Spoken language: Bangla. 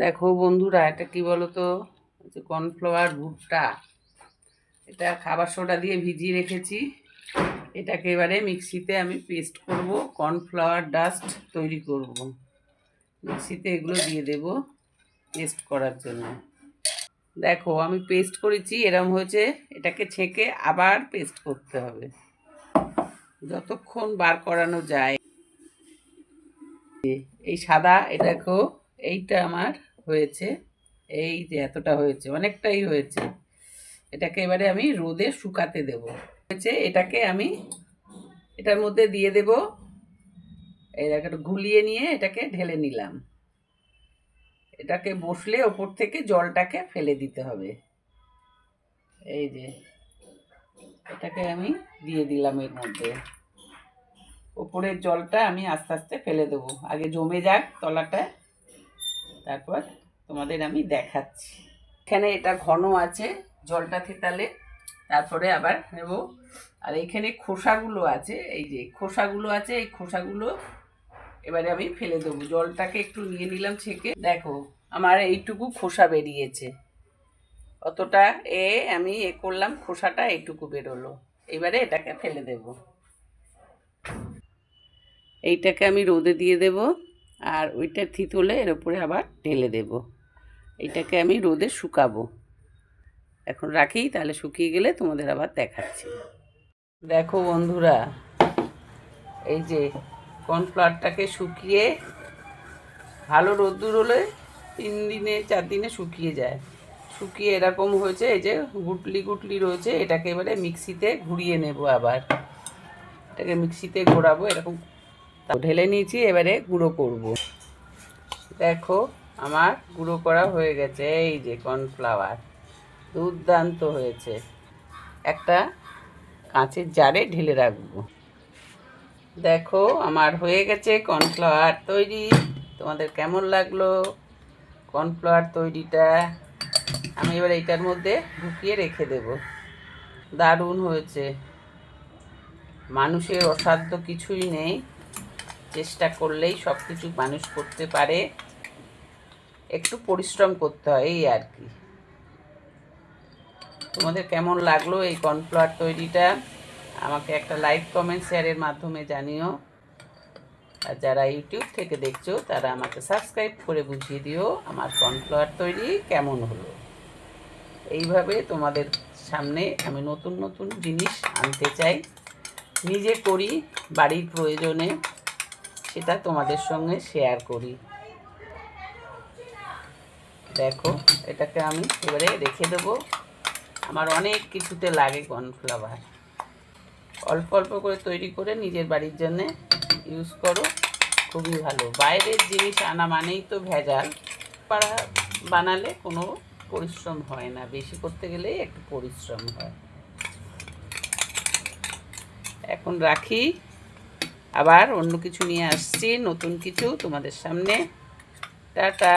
দেখো বন্ধুরা, এটা কি বলো তো কর্নফ্লাওয়ার ভুট্টা এটা খাবার সোডা দিয়ে ভিজিয়ে রেখেছি। এটাকে এবারে মিক্সিতে আমি পেস্ট করব কর্নফ্লাওয়ার ডাস্ট তৈরি করব। মিক্সিতে এগুলো দিয়ে দেব পেস্ট করার জন্য। দেখো, আমি পেস্ট করেছি, এরম হয়েছে, এটাকে ছেঁকে আবার পেস্ট করতে হবে। যতক্ষণ বার করানো যায়। এই সাদা, এটা দেখো এইটা আমার হয়েছে, এই যে এতটা হয়েছে, অনেকটাই হয়েছে। এটাকে এবারে আমি রোদে শুকাতে দেব। হয়েছে, এটাকে আমি এটার মধ্যে দিয়ে দেব। একটু ঘুলিয়ে নিয়ে এটাকে ঢেলে নিলাম। এটাকে বসলে ওপর থেকে জলটাকে ফেলে দিতে হবে। এই যে, এটাকে আমি দিয়ে দিলাম এর মধ্যে। ওপরের জলটা আমি আস্তে আস্তে ফেলে দেবো। আগে জমে যাক তলাটা। তারপর তোমাদের আমি দেখাচ্ছি। এখানে এটা ঘন আছে, জলটা থেতালে। তারপরে আবার নেব। আর এখানে খোসাগুলো আছে, এই যে খোসাগুলো আছে, এই খোসাগুলো এবারে আমি ফেলে দেবো। জলটাকে একটু নিয়ে নিলাম ছেঁকে। দেখো, আমার এইটুকু খোসা বেরিয়েছে। অতটা এ আমি এ করলাম, খোসাটা এইটুকু বেরোলো। এবারে এটাকে ফেলে দেব। এইটাকে আমি রোদে দিয়ে দেব। আর ওইটা থিতলে এর উপরে আবার ঢেলে দেব। এইটাকে আমি রোদে শুকাবো। এখন রাখি, তাহলে শুকিয়ে গেলে তোমাদের আবার দেখাচ্ছি। দেখো বন্ধুরা, এই যে কর্নফ্লাওয়ারটাকে শুকিয়ে ভালো রোদ্দুর হলে তিন দিনে, চার দিনে শুকিয়ে যায়। শুকিয়ে এরকম হয়েছে, এই যে গুটলি গুটলি রয়েছে, এটাকে এবারে মিক্সিতে ঘুরিয়ে নেব আবার। এটাকে মিক্সিতে ঘোরাবো, এরকম ঢেলে নিয়েছি, এবারে গুঁড়ো করব। দেখো, আমার গুঁড়ো করা হয়ে গেছে, এই যে কর্নফ্লাওয়ার। দুর্দান্ত হয়েছে। একটা কাঁচের জারে ঢেলে রাখব। দেখো, আমার হয়ে গেছে কর্নফ্লাওয়ার তৈরি। তোমাদের কেমন লাগল কর্নফ্লাওয়ার তৈরিটা? আমি এবার এইটার মধ্যে ঢুকিয়ে রেখে দেব। দারুণ হয়েছে। মানুষের অসাধ্য কিছুই নেই। চেষ্টা করলেই সব কিছু মানুষ করতে পারে। একটু পরিশ্রম করতে হয়, এই আর কি। তোমাদের কেমন লাগল এই কর্নফ্লাওয়ার তৈরিটা? আমাকে একটা লাইক, কমেন্ট শেয়ারের মাধ্যমে জানিও। আর যারা ইউটিউব থেকে দেখছ, তারা আমাকে সাবস্ক্রাইব করে বুঝিয়ে দিও আমার কর্নফ্লাওয়ার তৈরি কেমন হলো। এইভাবে তোমাদের সামনে আমি নতুন নতুন জিনিস আনতে চাই। নিজে করি, বাড়ির প্রয়োজনে। সেটা তোমাদের সঙ্গে শেয়ার করি। দেখো, এটাকে আমি এবারে রেখে দেবো। আমার অনেক কিছুতে লাগে কর্নফ্লাওয়ার অল্প অল্প করে তৈরি করে নিজের বাড়ির জন্যে ইউজ করো, খুবই ভালো। বাইরের জিনিস আনা মানেই তো ভেজাল। পাড়া বানালে কোনো পরিশ্রম হয় না, বেশি করতে গেলেই একটু পরিশ্রম হয়। এখন রাখি। আবার অন্য কিছু নিয়ে আসছি নতুন কিছু তোমাদের সামনে। টাটা।